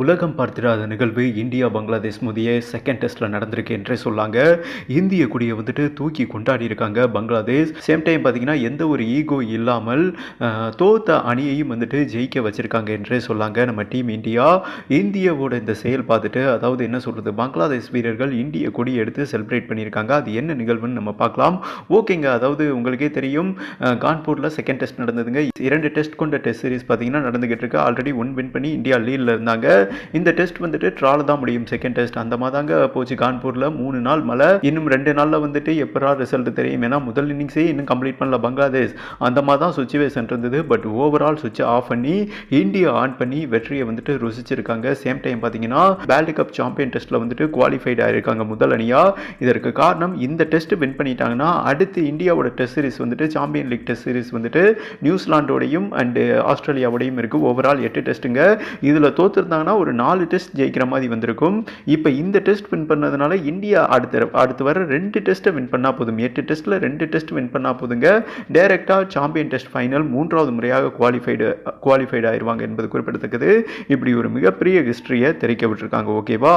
உலகம் பார்த்திராத நிகழ்வு இந்தியா பங்களாதேஷ் மோதிய செகண்ட் டெஸ்ட்டில் நடந்திருக்கு என்றே சொல்லாங்க. இந்திய கொடியை வந்துட்டு தூக்கி கொண்டாடி இருக்காங்க பங்களாதேஷ். சேம் டைம் பார்த்தீங்கன்னா எந்த ஒரு ஈகோ இல்லாமல் தோத்த அணியையும் வந்துட்டு ஜெயிக்க வச்சிருக்காங்க என்றே சொல்லாங்க நம்ம டீம் இந்தியா. இந்தியாவோட இந்த செயல் பார்த்துட்டு அதாவது என்ன சொல்கிறது பங்களாதேஷ் வீரர்கள் இந்திய கொடி எடுத்து செலிப்ரேட் பண்ணியிருக்காங்க. அது என்ன நிகழ்வுன்னு நம்ம பார்க்கலாம். ஓகேங்க அதாவது உங்களுக்கே தெரியும் கான்பூரில் செகண்ட் டெஸ்ட் நடந்ததுங்க. இரண்டு டெஸ்ட் கொண்ட டெஸ்ட் சீரிஸ் பார்த்தீங்கன்னா நடந்துகிட்டு இருக்கு. ஆல்ரெடி ஒன் வின் பண்ணி இந்தியா லீடில் இருந்தாங்க. இந்த டெஸ்ட் வந்துட்டு ட்ரால தான் முடியும். செகண்ட் டெஸ்ட் அந்த மாதிரி தாங்க போச்சு கான்பூரில். மூணு நாள் மழை. இன்னும் ரெண்டு நாளில் வந்துட்டு எப்பரா ரிசல்ட் தெரியும்? ஏன்னா முதல் இன்னிங்ஸே இன்னும் கம்ப்ளீட் பண்ணல பங்களாதேஷ். அந்த மாதிரி தான் சுச்சுவேஷன் இருந்தது. பட் ஓவரால் சுவிட்ச் ஆஃப் பண்ணி இந்தியா ஆன் பண்ணி வெற்றியை வந்துட்டு ருசிச்சிருக்காங்க. சேம் டைம் பார்த்தீங்கன்னா வேர்ல்டு கப் சாம்பியன் டெஸ்ட்டில் வந்துட்டு குவாலிஃபைட் ஆகிருக்காங்க முதல் அணியாக இதற்கு காரணம் இந்த டெஸ்ட் வின் பண்ணிட்டாங்கன்னா அடுத்து இந்தியாவோட டெஸ்ட் சீரிஸ் வந்துட்டு சாம்பியன் லீக் டெஸ்ட் சீரிஸ் வந்துட்டு நியூசிலாண்டோடையும் அண்டு ஆஸ்திரேலியாவோடையும் இருக்குது ஓவரால் எட்டு டெஸ்ட்டுங்க இதில் தோத்துருந்தாங்கன்னா ஒரு நாலு டெஸ்ட் ஜெயிக்கிற மாதிரி வந்திருக்கும். இப்போ இந்த டெஸ்ட் வின் பண்ணதுனால இந்தியா அடுத்த அடுத்து வர ரெண்டு டெஸ்ட்டை வின் பண்ணால் போதும். எட்டு டெஸ்ட்டில் ரெண்டு டெஸ்ட் வின் பண்ணால் போதுங்க. டைரெக்டாக சாம்பியன் டெஸ்ட் ஃபைனல் மூன்றாவது முறையாக குவாலிஃபைடு குவாலிஃபைடு ஆயிடுவாங்க என்பது குறிப்பிடத்தக்கது. இப்படி ஒரு மிகப்பெரிய ஹிஸ்ட்ரியை தெரிவிக்க விட்டுருக்காங்க. ஓகேவா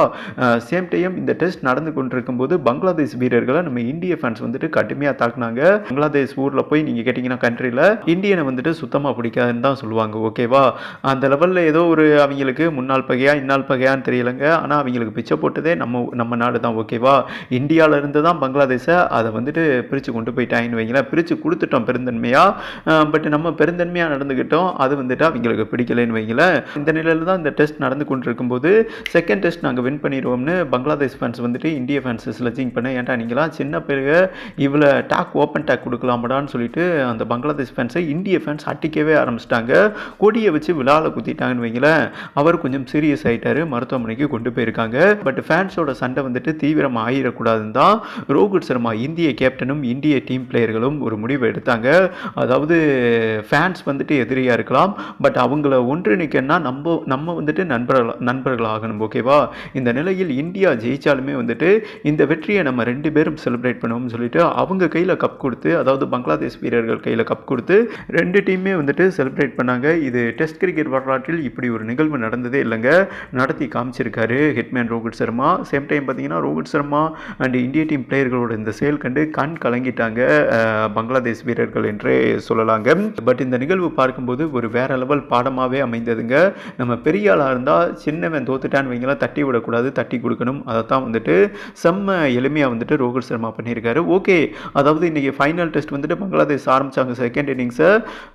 சேம் டைம் இந்த டெஸ்ட் நடந்து கொண்டிருக்கும் போது பங்களாதேஷ் வீரர்களை நம்ம இந்திய ஃபேன்ஸ் வந்துட்டு கடுமையாக தாக்குனாங்க. பங்களாதேஷ் ஊரில் போய் நீங்கள் கேட்டிங்கன்னா கண்ட்ரியில் இந்தியனை வந்துட்டு சுத்தமாக பிடிக்காதுன்னு தான் சொல்லுவாங்க. ஓகேவா அந்த லெவலில் ஏதோ ஒரு அவங்களுக்கு முன்னாள் பகையா இந்நாள் பகையான்னு தெரியலங்க. ஆனால் அவங்களுக்கு பிச்சை போட்டதே நம்ம நம்ம நாடு தான் ஓகேவா? இந்தியாவில் இருந்து தான் பங்களாதேஷை அதை வந்துட்டு பிரித்து கொண்டு போயிட்டாங்கன்னு வைங்களேன். பிரித்து கொடுத்துட்டோம் பெருந்தன்மையாக பட் நம்ம பெருந்தன்மையாக நடந்துக்கிட்டோம். அது வந்துட்டு அவங்களுக்கு பிடிக்கலைன்னு வைங்களேன். இந்த நிலையில் தான் இந்த டெஸ்ட் நடந்து கொண்டு இருக்கும்போது செகண்ட் டெஸ்ட் நாங்கள் வின் பண்ணிடுவோம்னு பங்களாதேஷ் ஃபேன்ஸ் வந்துட்டு இந்திய ஃபேன்ஸ் ஸ்லெஜிங் பண்ண ஏன்டா நீங்களாம் சின்ன பிறகு இவ்வளோ டாக் ஓப்பன் டாக் கொடுக்கலாமடான்னு சொல்லிட்டு அந்த பங்களாதேஷ் ஃபேன்ஸை இந்திய ஃபேன்ஸ் அட்டிக்கவே ஆரம்பிச்சிட்டாங்க. கொடியை வச்சு விழாவில் குத்திட்டாங்கன்னு வைங்களேன். அவர் கொஞ்சம் சீரியஸ் ஆகிட்டாரு மருத்துவமனைக்கு கொண்டு போயிருக்காங்க. பட் ஃபேன்ஸோட சண்டை வந்துட்டு தீவிரம் ஆகிடக்கூடாதுன்னு தான் ரோஹித் சர்மா இந்திய கேப்டனும் இந்திய டீம் பிளேயர்களும் ஒரு முடிவு எடுத்தாங்க. அதாவது ஃபேன்ஸ் வந்துட்டு எதிரியாக இருக்கலாம். பட் அவங்கள ஒன்றிணைக்கன்னா நம்ம நம்ம வந்துட்டு நண்பர்கள் நண்பர்கள் ஆகணும் ஓகேவா இந்த நிலையில் இந்தியா ஜெயித்தாலுமே வந்துட்டு இந்த வெற்றியை நம்ம ரெண்டு பேரும் செலிப்ரேட் பண்ணுவோம்னு சொல்லிட்டு அவங்க கையில் கப் கொடுத்து அதாவது பங்களாதேஷ் வீரர்கள் கையில் கப் கொடுத்து ரெண்டு டீமே வந்துட்டு செலிப்ரேட் பண்ணாங்க. இது டெஸ்ட் கிரிக்கெட் வரலாற்றில் இப்படி ஒரு நிகழ்வு நடந்ததே இல்லைங்க. நடத்தி காமிச்சிருக்காரு hitman Rohit Sharma. Same time பார்த்தீங்கன்னா ரோஹித் சர்மா அண்ட் இந்திய டீம் பிளேயர்களோட இந்த செயல் கண்டு கண் கலங்கிட்டாங்க பங்களாதேஷ் வீரர்கள் என்றே சொல்லலாங்க. பட் இந்த நிகழ்வு பார்க்கும்போது ஒரு வேற லெவல் பாடமாகவே அமைந்ததுங்க. நம்ம பெரிய ஆளாக இருந்தால் சின்னவன் தோத்துட்டான்னு வைங்களா தட்டி விடக்கூடாது தட்டி கொடுக்கணும். அதை தான் வந்துட்டு செம்ம எளிமையாக வந்துட்டு ரோஹித் சர்மா பண்ணியிருக்காரு ஓகே அதாவது இன்றைக்கி ஃபைனல் டெஸ்ட் வந்துட்டு பங்களாதேஷ் ஆரம்பிச்சாங்க செகண்ட் இன்னிங்ஸை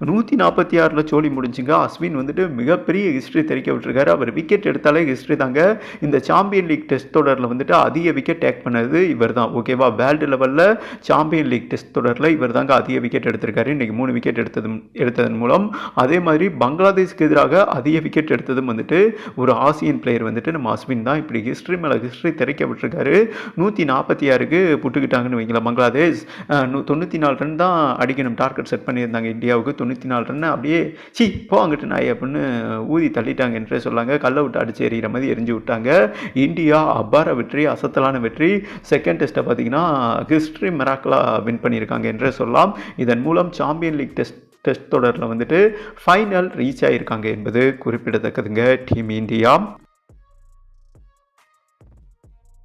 நூற்றி நாற்பத்தி ஆறில் சோழி முடிஞ்சுங்க. அஸ்வின் வந்துட்டு மிகப்பெரிய ஹிஸ்ட்ரி தெரிவிக்க விட்டுருக்காரு. அவர் விக்கெட் எடுத்தாலே ஹிஸ்ட்ரி தாங்க. இந்த சாம்பியன் லீக் டெஸ்ட் தொடரில் வந்துட்டு அதிக விக்கெட் டேக் பண்ணது இவர் தான் ஓகேவா வேர்ல்டு லெவலில் சாம்பியன் லீக் டெஸ்ட் தொடரில் இவர் தாங்க அதிக விக்கெட் எடுத்திருக்காரு. இன்றைக்கி மூணு விக்கெட் எடுத்தது எடுத்ததன் மூலம். அதே மாதிரி பங்களாதேஷ்க்கு எதிராக அதிக விக்கெட் எடுத்ததும் வந்துட்டு ஒரு ஆசியன் பிளேயர் வந்துட்டு நம்ம அஸ்வின் தான். இப்படி ஹிஸ்ட்ரி மேலே ஹிஸ்ட்ரி திரைக்க விட்டுருக்காரு. நூற்றி நாற்பத்தி ஆறுக்கு புட்டுக்கிட்டாங்கன்னு வைங்களேன் பங்களாதேஷ். தொண்ணூற்றி நாலு ரன் தான் அடிக்கணும். டார்கெட் செட் பண்ணியிருந்தாங்க இந்தியாவுக்கு. தொண்ணூற்றி நாலு ரன் அப்படியே சி போ அங்கிட்டு நாய் அப்படின்னு ஊதி தள்ளிட்டாங்க என்றே சொல்லாங்க. கல்லை விட்டு அடிச்சு எறிகிற மாதிரி எரிஞ்சு விட்டாங்க. இந்தியா அபார வெற்றி அசத்தலான வெற்றி. செகண்ட் டெஸ்ட்டை பார்த்தீங்கன்னா ஹிஸ்ட்ரி மெராக்கலாக வின் பண்ணியிருக்காங்க என்றே சொல்லலாம். இதன் மூலம் சாம்பியன் லீக் டெஸ்ட் டெஸ்ட் தொடரில் வந்துட்டு ஃபைனல் ரீச் ஆகியிருக்காங்க என்பது குறிப்பிடத்தக்கதுங்க. Team India